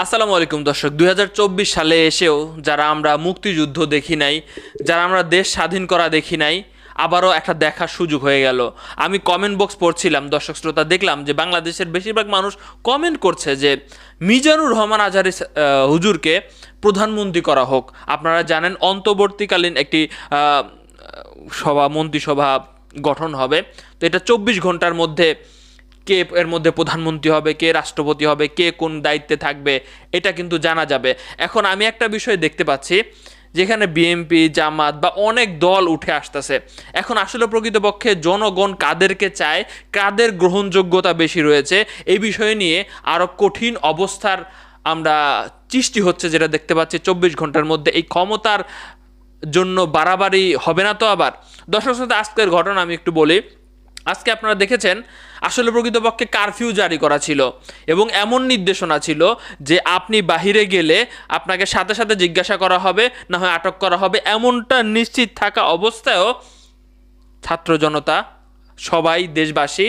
আসসালামু আলাইকুম দর্শক দু হাজার চব্বিশ সালে এসেও যারা আমরা মুক্তিযুদ্ধ দেখি নাই, যারা আমরা দেশ স্বাধীন করা দেখি নাই, আবারও একটা দেখার সুযোগ হয়ে গেল। আমি কমেন্ট বক্স পড়ছিলাম, দর্শক শ্রোতা দেখলাম যে বাংলাদেশের বেশিরভাগ মানুষ কমেন্ট করছে যে মিজানুর রহমান আজহারি হুজুরকে প্রধানমন্ত্রী করা হোক। আপনারা জানেন, অন্তর্বর্তীকালীন একটি সভা, মন্ত্রিসভা গঠন হবে। তো এটা চব্বিশ ঘণ্টার মধ্যে কে এর মধ্যে প্রধানমন্ত্রী হবে, কে রাষ্ট্রপতি হবে, কে কোন দায়িত্বে থাকবে, এটা কিন্তু জানা যাবে। এখন আমি একটা বিষয় দেখতে পাচ্ছি, যেখানে বিএনপি জামাত বা অনেক দল উঠে আসতেছে। এখন আসলে প্রকৃতপক্ষে জনগণ কাদেরকে চায়, কাদের গ্রহণযোগ্যতা বেশি রয়েছে, এই বিষয় নিয়ে আরও কঠিন অবস্থার আমরা সৃষ্টি হচ্ছে, যেটা দেখতে পাচ্ছি চব্বিশ ঘণ্টার মধ্যে। এই ক্ষমতার জন্য বাড়াবাড়ি হবে না তো আবার? দর্শক আজকের ঘটনা আমি একটু বলি। আজকে আপনারা দেখেছেন, আসলে প্রকৃতপক্ষে কারফিউ জারি করা ছিল এবং এমন নির্দেশনা ছিল যে আপনি বাহিরে গেলে আপনাকে সাথে সাথে জিজ্ঞাসা করা হবে, না হয় আটক করা হবে। এমনটা নিশ্চিত থাকা অবস্থায়ও ছাত্র জনতা, সবাই, দেশবাসী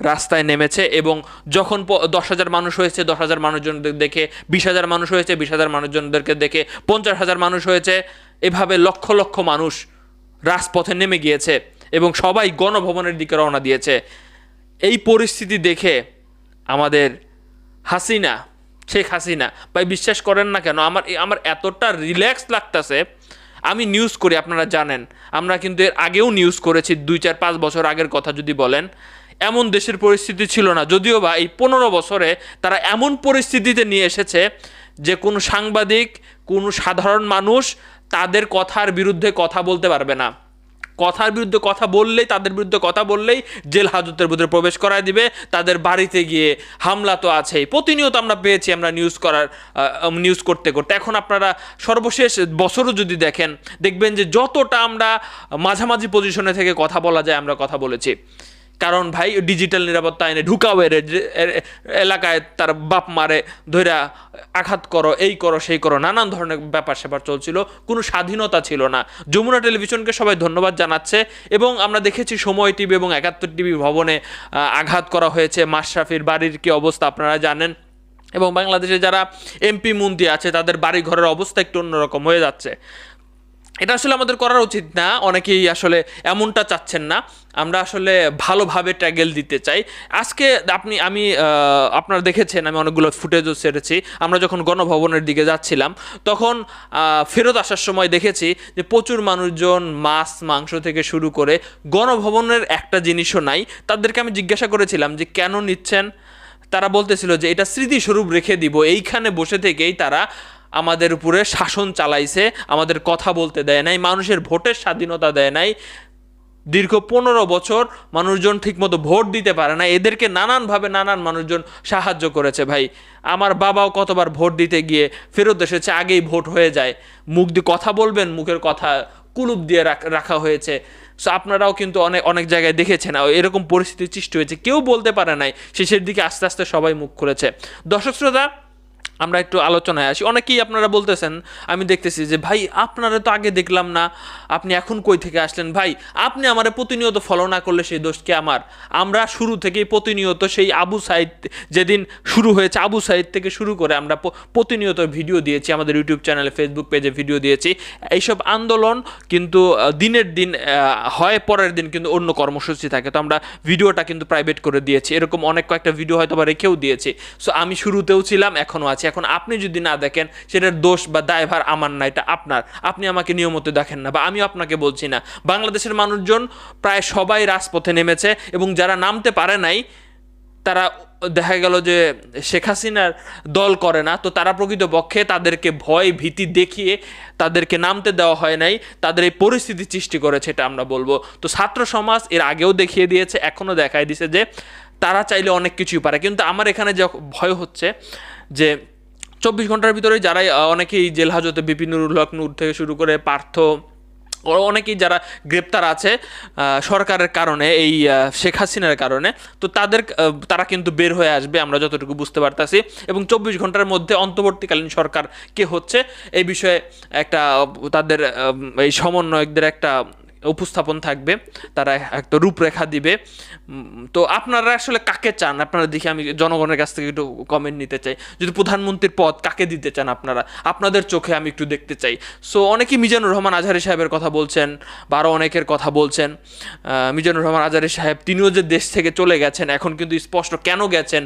রাস্তায় নেমেছে এবং যখন দশ হাজার মানুষ হয়েছে, দশ হাজার মানুষজনদের দেখে, বিশ হাজার মানুষ হয়েছে, বিশ হাজার মানুষজনদেরকে দেখে পঞ্চাশ হাজার মানুষ হয়েছে। এভাবে লক্ষ লক্ষ মানুষ রাজপথে নেমে গিয়েছে। এবং সবাই গণভবনের দিকে রওনা দিয়েছে। এই পরিস্থিতি দেখে আমাদের হাসিনা, শেখ হাসিনা, ভাই বিশ্বাস করেন না কেন? আমার আমার এতটা রিল্যাক্স লাগতেছে। আমি নিউজ করি, আপনারা জানেন। আমরা কিন্তু এর আগেও নিউজ করেছি, দুই চার পাঁচ বছর আগের কথা যদি বলেন। এমন দেশের পরিস্থিতি ছিল না। যদিও বা এই পনেরো বছরে তারা এমন পরিস্থিতিতে নিয়ে এসেছে যে কোনো সাংবাদিক, কোনো সাধারণ মানুষ তাদের কথার বিরুদ্ধে কথা বলতে পারবে না। কথার বিরুদ্ধে কথা বললেই, তাদের বিরুদ্ধে কথা বললেই জেল হাজতের ভিতরে প্রবেশ করায় দিবে, তাদের বাড়িতে গিয়ে হামলা তো আছেই। প্রতিনিয়ত আমরা পেয়েছি, আমরা নিউজ করার নিউজ করতে করতে। এখন আপনারা সর্বশেষ বছরও যদি দেখেন, দেখবেন যে যতটা আমরা মাঝামাঝি পজিশনে থেকে কথা বলা যায়, আমরা কথা বলেছি। কারণ ভাই ডিজিটাল নিরাপত্তা আইনে ঢুকাও, এর এলাকায় তার বাপ মারে ধইরা আঘাত করো, এই করো, সেই করো, নানান ধরনের ব্যাপার স্যাপার চলছিল, কোনো স্বাধীনতা ছিল না। যমুনা টেলিভিশনকে সবাই ধন্যবাদ জানাচ্ছে, এবং আমরা দেখেছি সময় টিভি এবং একাত্তর টিভি ভবনে আঘাত করা হয়েছে, মাশরাফির বাড়ির কি অবস্থা আপনারা জানেন? এবং বাংলাদেশে যারা এমপি মন্ত্রী আছে, তাদের বাড়ি ঘরের অবস্থা একটু অন্যরকম হয়ে যাচ্ছে। এটা আসলে আমাদের করা উচিত না। অনেকেই আসলে এমনটা চাচ্ছেন না। আমরা আসলে ভালোভাবে ট্যাগেল দিতে চাই। আজকে আপনি, আমি আপনারা দেখেছেন, আমি অনেকগুলো ফুটেজও ছেড়েছি। আমরা যখন গণভবনের দিকে যাচ্ছিলাম, তখন ফেরত আসার সময় দেখেছি যে প্রচুর মানুষজন মাছ, মাংস থেকে শুরু করে গণভবনের একটা জিনিসও নাই। তাদেরকে আমি জিজ্ঞাসা করেছিলাম যে, কেন নিচ্ছেন? তারা বলতেছিল যে, এটা স্মৃতিস্বরূপ রেখে দিব। এইখানে বসে থেকেই তারা আমাদের উপরে শাসন চালাইছে, আমাদের কথা বলতে দেয় নাই, মানুষের ভোটের স্বাধীনতা দেয় নাই। দীর্ঘ পনেরো বছর মানুষজন ঠিকমতো ভোট দিতে পারে না। এদেরকে নানানভাবে নানান মানুষজন সাহায্য করেছে ভাই। আমার বাবাও কতবার ভোট দিতে গিয়ে ফেরত এসেছে, আগেই ভোট হয়ে যায়। মুখ দিয়ে কথা বলবেন, মুখের কথা কুলুপ দিয়ে রাখ- হয়েছে। সো আপনারাও কিন্তু অনেক অনেক জায়গায় দেখেছেন এরকম পরিস্থিতির সৃষ্টি হয়েছে। কেউ বলতে পারে নাই, শেষের দিকে আস্তে আস্তে সবাই মুখ খুলেছে। দর্শক শ্রোতা আমরা একটু আলোচনায় আসি। অনেকেই আপনারা বলতেছেন, আমি দেখতেছি যে, ভাই, আপনারা তো আগে দেখলাম না, আপনি এখন কই থেকে আসলেন? ভাই, আপনি আমার প্রতিনিয়ত ফলো না করলে সেই দোষ কি আমার? আমরা শুরু থেকেই প্রতিনিয়ত সেই আবু সাইদ, যেদিন শুরু হয়েছে, আবু সাইদ থেকে শুরু করে আমরা প্রতিনিয়ত ভিডিও দিয়েছি, আমাদের ইউটিউব চ্যানেলে ফেসবুক পেজে ভিডিও দিয়েছি। এইসব আন্দোলন কিন্তু দিনের দিন হয়, পরের দিন কিন্তু অন্য কর্মসূচি থাকে। তো আমরা ভিডিওটা কিন্তু প্রাইভেট করে দিয়েছি। এরকম অনেক কয়েকটা ভিডিও হয়তো বা রেখেও দিয়েছি। সো আমি শুরুতেও ছিলাম এখনও আছি। এখন আপনি যদি না দেখেন, সেটার দোষ বা দায়ভার আমার না, এটা আপনার। আপনি আমাকে নিয়মিত দেখেন না বা আমি আপনাকে বলছি না। বাংলাদেশের মানুষজন প্রায় সবাই রাজপথে নেমেছে এবং যারা নামতে পারে নাই, তারা দেখা গেল যে শেখ হাসিনার দল করে না, তো তারা প্রকৃতপক্ষে তাদেরকে ভয়, ভীতি দেখিয়ে তাদেরকে নামতে দেওয়া হয় নাই, তাদের এই পরিস্থিতি সৃষ্টি করেছে, এটা আমরা বলব। তো ছাত্র সমাজ এর আগেও দেখিয়ে দিয়েছে, এখনও দেখায় দিছে যে তারা চাইলে অনেক কিছুই পারে। কিন্তু আমার এখানে যে ভয় হচ্ছে যে চব্বিশ ঘণ্টার ভিতরে যারাই অনেকেই জেল হাজতে বিপিনুর হক নূর থেকে শুরু করে পার্থ অনেকেই যারা গ্রেপ্তার আছে সরকারের কারণে, এই শেখ হাসিনার কারণে, তো তাদের তারা কিন্তু বের হয়ে আসবে, আমরা যতটুকু বুঝতে পারতাছি। এবং চব্বিশ ঘণ্টার মধ্যে অন্তর্বর্তীকালীন সরকার কে হচ্ছে, এই বিষয়ে একটা তাদের এই সমন্বয়কদের একটা উপস্থাপন থাকবে, তারা একটা রূপরেখা দিবে। তো আপনারা আসলে কাকে চান? আপনারা দেখি আমি জনগণের কাছ থেকে একটু কমেন্ট নিতে চাই। যদি প্রধানমন্ত্রীর পদ, কাকে দিতে চান আপনারা? আপনাদের চোখে আমি একটু দেখতে চাই। সো অনেকেই মিজানুর রহমান আজহারি সাহেবের কথা বলছেন বা আরও অনেকের কথা বলছেন। মিজানুর রহমান আজহারি সাহেব, তিনিও যে দেশ থেকে চলে গেছেন, এখন কিন্তু স্পষ্ট কেন গেছেন?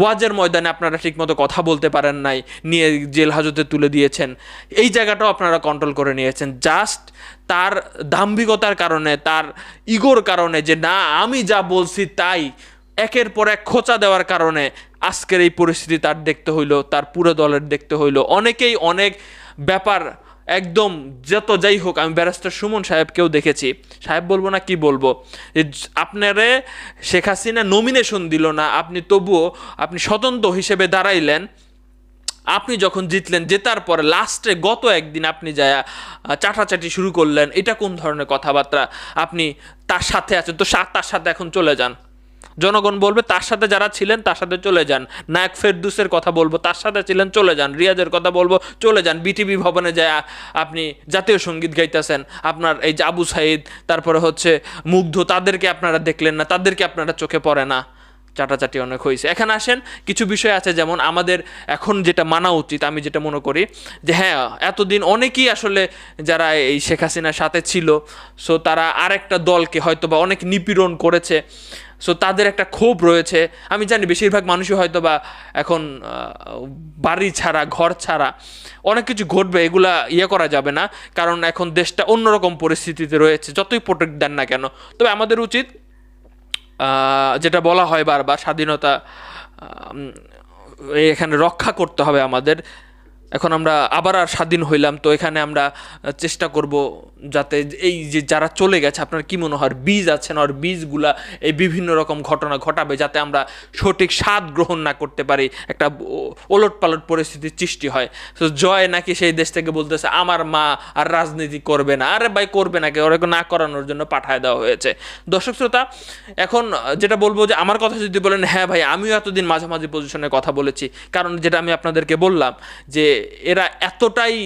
ওয়াজের ময়দানে আপনারা ঠিকমতো কথা বলতে পারেন নাই, নিয়ে জেল হাজতে তুলে দিয়েছেন। এই জায়গাটাও আপনারা কন্ট্রোল করে নিয়েছেন। জাস্ট তার দাম্ভিকতার কারণে, তার ইগোর কারণে যে, না, আমি যা বলছি তাই। একের পর এক খোঁচা দেওয়ার কারণে আজকের এই পরিস্থিতি তার দেখতে হইল, তার পুরো দলের দেখতে হইল। অনেকেই অনেক ব্যাপার, একদম যত যাই হোক, আমি ব্যারিস্টার সুমন সাহেবকেও দেখেছি। সাহেব বলব না কি বলব? আপনারে শেখ হাসিনা নমিনেশন দিল না, আপনি তবুও আপনি স্বতন্ত্র হিসেবে দাঁড়াইলেন। আপনি যখন জিতলেন, জেতার পরে লাস্টে গত একদিন আপনি যায় চাটাচাটি শুরু করলেন, এটা কোন ধরনের কথাবার্তা? আপনি তার সাথে আছেন, তো তার সাথে এখন চলে যান। জনগণ বলবে, তার সাথে যারা ছিলেন, তার সাথে চলে যান। নায়ক ফেরদুসের কথা বলব, তার সাথে ছিলেন, চলে যান। রিয়াজের কথা বলব, চলে যান। বিটিভি ভবনে যায় আপনি জাতীয় সংগীত গাইতেছেন, আপনার এই যে আবু সাইদ, তারপরে হচ্ছে মুগ্ধ, তাদেরকে আপনারা দেখলেন না, তাদেরকে আপনারা চোখে পড়ে না। চাটাচাটি অনেক হয়েছে। এখানে আসেন, কিছু বিষয় আছে যেমন আমাদের এখন যেটা মানা উচিত, আমি যেটা মনে করি, যে হ্যাঁ এতদিন অনেকেই আসলে যারা এই শেখ হাসিনার সাথে ছিল, সো তারা আরেকটা দলকে হয়তো বা অনেক নিপীড়ন করেছে, সো তাদের একটা ক্ষোভ রয়েছে। আমি জানি বেশিরভাগ মানুষই হয়তো বা এখন বাড়ি ছাড়া, ঘর ছাড়া, অনেক কিছু ঘটবে, এগুলা ইয়ে করা যাবে না, কারণ এখন দেশটা অন্যরকম পরিস্থিতিতে রয়েছে, যতই প্রোটেক্ট দেন না কেন। তবে আমাদের উচিত যেটা বলা হয় বারবার স্বাধীনতা এখানে রক্ষা করতে হবে আমাদের। এখন আমরা আবার আর স্বাধীন হইলাম, তো এখানে আমরা চেষ্টা করব যাতে এই যে যারা চলে গেছে, আপনার কি মনে হয় বীজ আছে না ওর বীজগুলা এই বিভিন্ন রকম ঘটনা ঘটাবে যাতে আমরা সঠিক স্বাদ গ্রহণ না করতে পারি, একটা ওলট পালট পরিস্থিতির সৃষ্টি হয়। তো জয় নাকি সেই দেশ থেকে বলতেছে, আমার মা আর রাজনীতি করবে না। আরে ভাই, করবে নাকি ওরা না করানোর জন্য পাঠায় দেওয়া হয়েছে। দর্শক শ্রোতা, এখন যেটা বলব যে, আমার কথা যদি বলেন হ্যাঁ ভাই, আমিও এতদিন মাঝামাঝি পজিশনে কথা বলেছি। কারণ যেটা আমি আপনাদেরকে বললাম যে এরা এতটাই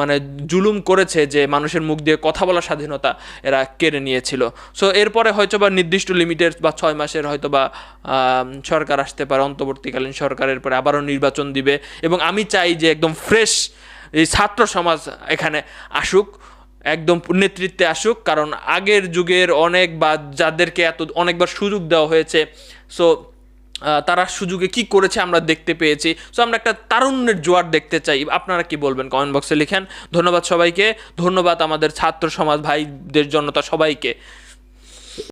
মানে জুলুম করেছে যে মানুষের মুখ দিয়ে কথা বলার স্বাধীনতা এরা কেড়ে নিয়েছিল। সো এরপরে হয়তো বা নির্দিষ্ট লিমিটের বা ছয় মাসের হয়তো বা সরকার আসতে পারে, অন্তর্বর্তীকালীন সরকারের পরে আবারও নির্বাচন দিবে। এবং আমি চাই যে একদম ফ্রেশ এই ছাত্র সমাজ এখানে আসুক, একদম নেতৃত্বে আসুক, কারণ আগের যুগের অনেক বা যাদেরকে এত, অনেকবার সুযোগ দেওয়া হয়েছে। সো তারা সুযোগে কি করেছে আমরা দেখতে পেয়েছি। সো আমরা একটা তারুণ্যের জোয়ার দেখতে চাই। আপনারা কি বলবেন? কমেন্ট বক্সে লিখেন। ধন্যবাদ সবাইকে। ধন্যবাদ আমাদের ছাত্র সমাজ ভাইদের জনতা সবাইকে।